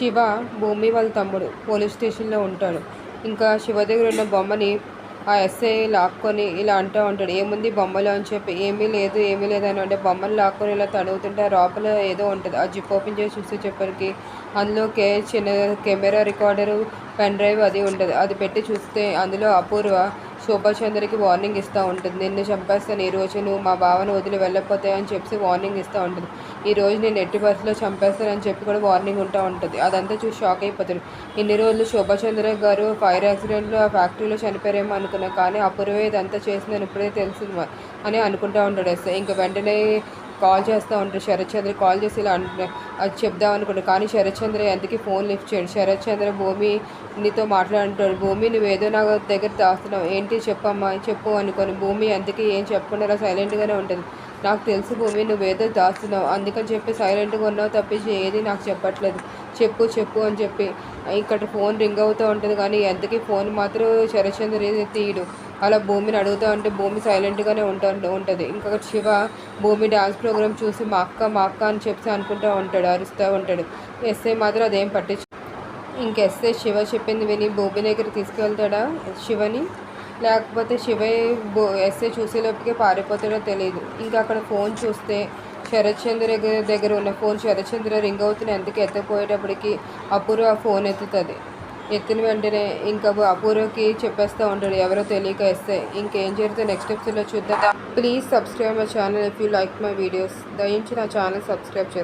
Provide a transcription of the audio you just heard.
శివ భూమి వాళ్ళ తమ్ముడు పోలీస్ స్టేషన్లో ఉంటాడు. ఇంకా శివ దగ్గర ఉన్న బొమ్మని ఆ ఎస్ఐ లాక్కొని ఇలా అంటూ ఉంటాడు. ఏముంది బొమ్మలో? అని చెప్పి. ఏమీ లేదు ఏమీ లేదు అని అంటే బొమ్మను లాక్కొని ఇలా తడుగుతుంటే ఆ లోపల ఏదో ఉంటుంది. ఆ జిప్ ఓపెన్ చేసి చూస్తే చెప్పరికి అందులో కే చిన్న కెమెరా రికార్డరు పెన్ డ్రైవ్ అది ఉంటుంది. అది పెట్టి చూస్తే అందులో అపూర్వ శోభాచంద్రకి వార్నింగ్ ఇస్తూ ఉంటుంది. నిన్ను చంపేస్తాను ఈ రోజు నువ్వు మా బావను వదిలి వెళ్ళకపోతే అని చెప్పి వార్నింగ్ ఇస్తూ ఉంటుంది. ఈ రోజు నేను ఎట్టి బస్సులో చంపేస్తానని చెప్పి కూడా వార్నింగ్ ఉంటూ ఉంటుంది. అదంతా చూసి షాక్ అయిపోతాడు ఇన్ని రోజులు శోభాచంద్ర గారు ఫైర్ యాక్సిడెంట్లో ఆ ఫ్యాక్టరీలో చనిపోయారేమో అనుకున్నా కానీ అపూర్వే ఇదంతా చేసిందని ఇప్పుడే తెలిసింది అని అనుకుంటా ఉంటాడు. ఎస్ఐ ఇంకా వెంటనే కాల్ చేస్తూ ఉంటారు శరత్ చంద్ర కాల్ చేసి ఇలా అంటున్నా అది చెప్దాం అనుకుంటారు కానీ శరత్ చంద్ర ఎందుకు ఫోన్ లిఫ్ట్ చేయండి? శరత్ చంద్ర భూమి నీతో మాట్లాడుంటాడు భూమి నువ్వేదో నా దగ్గర దాస్తున్నావు. ఏంటి చెప్పమ్మా? చెప్పు అనుకొని భూమి అందుకే ఏం చెప్పకుండా సైలెంట్గానే ఉంటుంది. నాకు తెలుసు భూమి నువ్వేదో దాస్తున్నావు. అందుకని చెప్పి సైలెంట్గా ఉన్నావు తప్పించి ఏది నాకు చెప్పట్లేదు. చెప్పు చెప్పు అని చెప్పి ఇక్కడ ఫోన్ రింగ్ అవుతూ ఉంటుంది కానీ ఎంతకీ ఫోన్ మాత్రం శరచంద్ర తీయడు. అలా భూమిని అడుగుతూ ఉంటే భూమి సైలెంట్గానే ఉంటా ఉంటుంది. ఇంకా శివ భూమి డాన్స్ ప్రోగ్రామ్ చూసి మా అక్క మా అక్క అని చెప్పి అనుకుంటూ ఉంటాడు అరుస్తూ ఉంటాడు. ఎస్ఐ మాత్రం అదేం పట్టించు ఇంక శివ చెప్పింది విని భూమి దగ్గర తీసుకెళ్తాడా శివని? లేకపోతే శివయ్య బో ఎస్ఐ చూసేలోపుకే పారిపోతాడో తెలియదు ఇంకా అక్కడ ఫోన్ చూస్తే శరత్ చంద్ర దగ్గర దగ్గర ఉన్న ఫోన్ శరత్ చంద్ర రింగ్ అవుతున్న ఎందుకు ఎత్తపోయేటప్పటికి అపూర్వ ఆ ఫోన్ ఎత్తుతుంది. ఎత్తిన వెంటనే ఇంకా అపూర్వకి చెప్పేస్తూ ఉంటాడు ఎవరో తెలియక వేస్తే ఇంకేం జరిగితే నెక్స్ట్ ఎపిసోడ్లో చూద్దాం. Please subscribe my channel if you like my videos దయించి నా ఛానల్ సబ్స్క్రైబ్ చేసుకోండి